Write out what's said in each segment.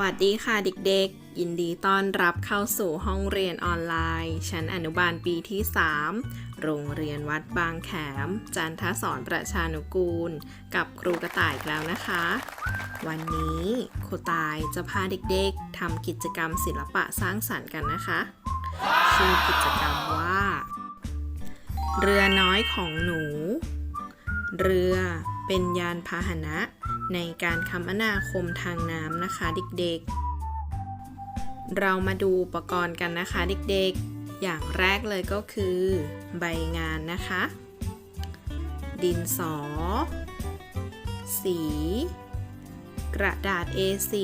วัสดีค่ะเด็กๆ ยินดีต้อนรับเข้าสู่ห้องเรียนออนไลน์ ชั้นอนุบาลปีที่ 3 โรงเรียนวัดบางแขม จันทสอนประชานุกูล กับครูกระต่ายแล้วนะคะ วันนี้ครูตายจะพาเด็กๆทำกิจกรรมศิลปะสร้างสรรค์กันนะคะ ชื่อกิจกรรมว่า เรือน้อยของหนู เรือเป็นยานพาหนะ ในการคมนาคมทางน้ำนะคะเด็กๆ เรามาดูอุปกรณ์กันนะคะเด็กๆ อย่างแรกเลยก็คือ ใบงานนะคะ ดินสอ สี กระดาษ A4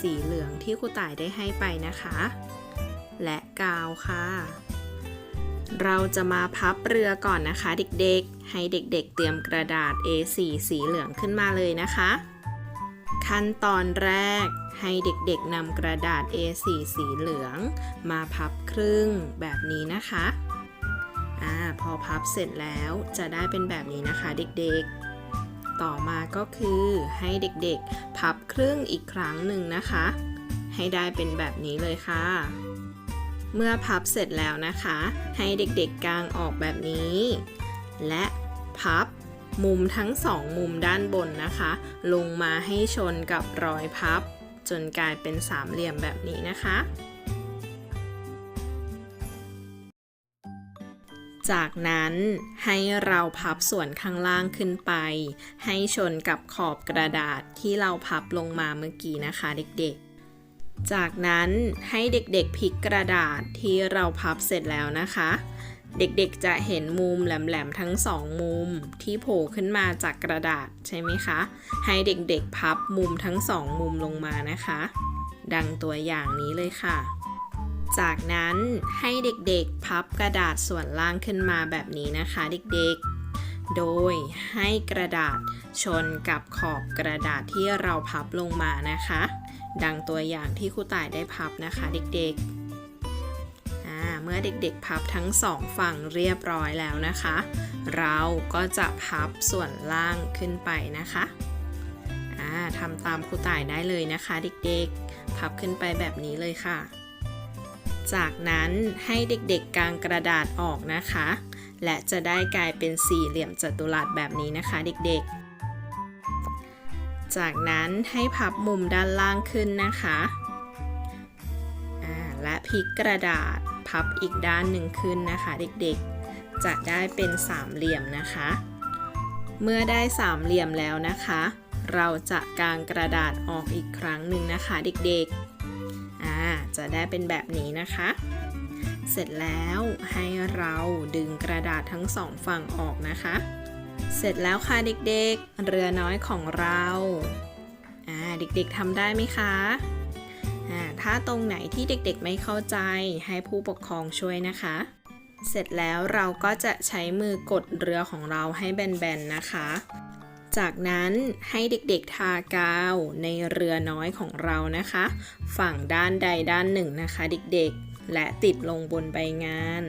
สีเหลืองที่ครูต่ายได้ให้ไปนะคะ และกาวค่ะ เราจะมาพับเรือก่อนนะคะเด็กๆ ให้เด็กๆ เตรียมกระดาษ A4 สีเหลืองขึ้นมาเลยนะคะ ขั้นตอนแรกให้เด็กๆนำกระดาษ A4 สีเหลือง มาพับครึ่งแบบนี้นะคะอ่าพอพับเสร็จแล้วจะได้เป็นแบบนี้นะคะเด็กๆ ต่อมาก็คือให้เด็กๆ พับครึ่งอีกครั้งหนึ่งนะคะ ให้ได้เป็นแบบนี้เลยค่ะ เมื่อพับเสร็จแล้วนะคะ ให้เด็กๆกางออกแบบนี้ และพับมุมทั้งสองมุมด้านบนนะคะ ลงมาให้ชนกับรอยพับ จนกลายเป็นสามเหลี่ยมแบบนี้นะคะ จากนั้นให้เราพับส่วนข้างล่างขึ้นไป ให้ชนกับขอบกระดาษที่เราพับลงมาเมื่อกี้นะคะเด็กๆ จากนั้นให้เด็กๆพลิกกระดาษที่เราพับเสร็จแล้วนะคะ เด็กๆจะเห็นมุมแหลมๆทั้งสองมุมที่โผล่ขึ้นมาจากกระดาษใช่ไหมคะ ให้เด็กๆพับมุมทั้งสองมุมลงมานะคะ ดังตัวอย่างนี้เลยค่ะ จากนั้นให้เด็กๆพับกระดาษส่วนล่างขึ้นมาแบบนี้นะคะ เด็กๆโดยให้กระดาษชนกับขอบกระดาษที่เราพับลงมานะคะ ดังตัวอย่างที่ครูต่ายได้พับนะคะเด็กๆ เมื่อเด็กๆพับทั้งสองฝั่งเรียบร้อยแล้วนะคะ เราก็จะพับส่วนล่างขึ้นไปนะคะทำตามครูต่ายได้เลยนะคะเด็กๆ พับขึ้นไปแบบนี้เลยค่ะ จากนั้นให้เด็กๆกางกระดาษออกนะคะ และจะได้กลายเป็นสี่เหลี่ยมจัตุรัสแบบนี้นะคะเด็กๆ จากนั้นให้พับมุมด้านล่างขึ้นนะคะและพลิกกระดาษพับอีกด้านหนึ่งขึ้นนะคะ เด็กๆ จะได้เป็นสามเหลี่ยมนะคะ เมื่อได้สามเหลี่ยมแล้วนะคะ เราจะกางกระดาษออกอีกครั้งหนึ่งนะคะ เด็กๆจะได้เป็นแบบนี้นะคะ เสร็จแล้วให้เราดึงกระดาษทั้งสองฝั่งออกนะคะ เสร็จแล้วค่ะเด็กๆ เรือน้อยของเราอ่าเด็กๆทำได้ไหมคะอ่าถ้าตรงไหนที่เด็กๆไม่เข้าใจให้ผู้ปกครองช่วยนะคะ เสร็จแล้วเราก็จะใช้มือกดเรือของเราให้แบนๆนะคะ จากนั้นให้เด็กๆทากาวในเรือน้อยของเรานะคะ ฝั่งด้านใดด้านหนึ่งนะคะ เด็กๆ และติดลงบนใบงาน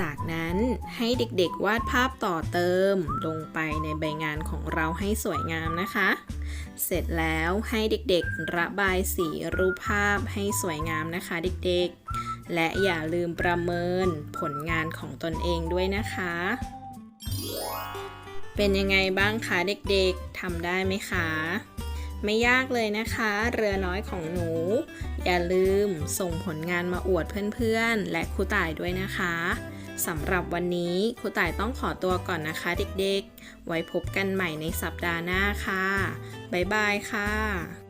จากนั้นให้เด็กๆวาดภาพต่อเติมลงไปในใบงานของเราให้สวยงามนะคะ เสร็จแล้วให้เด็กๆระบายสีรูปภาพให้สวยงามนะคะเด็กๆ และอย่าลืมประเมินผลงานของตนเองด้วยนะคะ เป็นยังไงบ้างคะเด็กๆทำได้ไหมคะไม่ยากเลยนะคะ เรือน้อยของหนู อย่าลืมส่งผลงานมาอวดเพื่อนๆ และครูต่ายด้วยนะคะ สำหรับวันนี้ครูต่ายต้องขอตัวก่อนนะคะเด็กๆ ไว้พบกันใหม่ในสัปดาห์หน้าค่ะ บ๊ายบายค่ะ